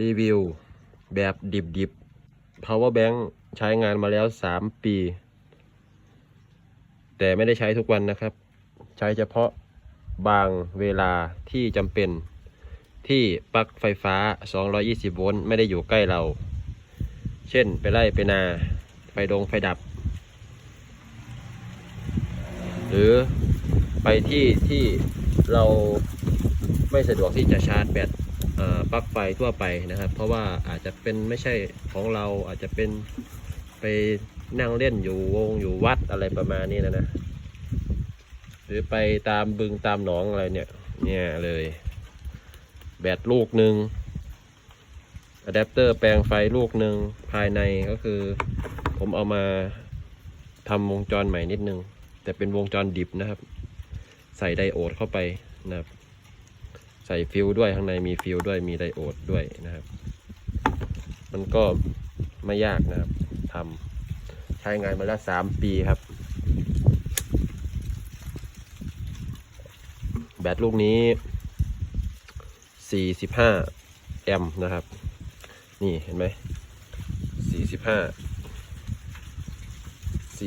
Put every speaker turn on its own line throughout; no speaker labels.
รีวิว แบบดิบๆ power bank ใช้งานมาแล้ว 3 ปี แต่ไม่ได้ใช้ทุกวันนะครับ ใช้เฉพาะบางเวลาที่จำเป็นที่ปลั๊กไฟฟ้า 220 โวลต์ไม่ได้อยู่ใกล้เรา เช่นไปไล่ไปนา ไฟดงไฟดับ หรือไปที่ที่เราไม่สะดวกที่จะชาร์จแบต ปลั๊กไฟทั่วไปนะครับ เพราะว่าอาจจะเป็นไม่ใช่ของเราอาจจะเป็นไปนั่งเล่นอยู่วงอยู่วัดอะไรประมาณนี้นะนะ หรือไปตามบึงตามหนองอะไรเนี่ย เนี่ยเลย แบตลูกหนึ่งอะแดปเตอร์แปลงไฟลูกหนึ่งภายในก็คือ ผมเอามาทำวงจรใหม่นิดนึง แต่เป็นวงจรดิบนะครับ ใส่ไดโอดเข้าไปนะครับ ใส่ฟิวด้วยข้างในมีฟิวด้วยมีไดโอดด้วยนะครับ มันก็ไม่ยากนะครับทำใช้งานมาแล้วสามปีครับ แบตลูกนี้45แอมป์นะครับ นี่เห็นไหม45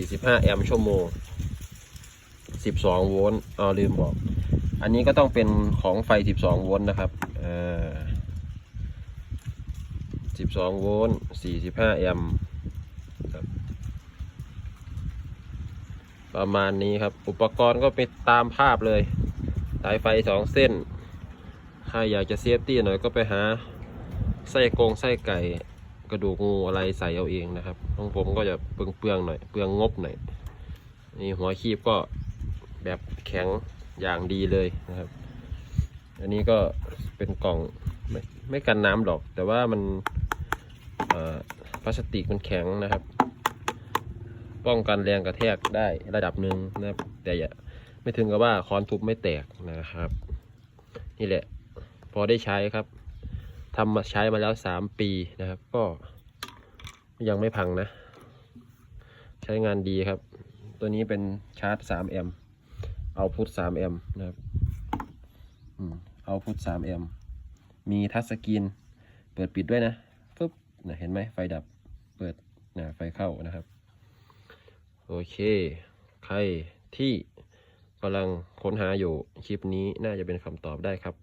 45แอมป์ชั่วโมง12โวลต์อ๋อลืมบอก อันนี้ก็ต้องเป็นของไฟ 12 โวลต์นะครับอ่อ12 โวลต์ 45 แอมป์ประมาณนี้ครับ อุปกรณ์ก็เป็นตามภาพเลย สายไฟสองเส้นใครอยากจะเซฟตี้หน่อยก็ไปหาไส้กรงไส้ไก่กระดูกงูอะไรใส่เอาเองนะครับของผมก็จะเปืองเปลืองๆหน่อย เปลืองงบหน่อย นี่หัวคีบก็แบบแข็ง อย่างดีเลยนะครับ อันนี้ก็เป็นกล่องไม่ไม่กันน้ำหรอก แต่ว่ามันพลาสติกมันแข็งนะครับ ป้องกันแรงกระแทกได้ระดับหนึ่งนะครับ แต่อย่าไม่ถึงกับว่าคอนทุบไม่แตกนะครับ นี่แหละ พอได้ใช้ครับทำมาใช้มาแล้วสามปีนะครับ ก็ยังไม่พังนะ ใช้งานดีครับ ตัวนี้เป็นชาร์จ 3 แอมป์ เอาพุท3แอมป์นะครับเอาพุท3แอมเอ็มีทัชสกรีนเปิดปิดด้วยนะปุ๊บนะเห็นไหมไฟดับเปิดนะไฟเข้านะครับ โอเค ใครที่กำลังค้นหาอยู่คลิปนี้น่าจะเป็นคำตอบได้ครับ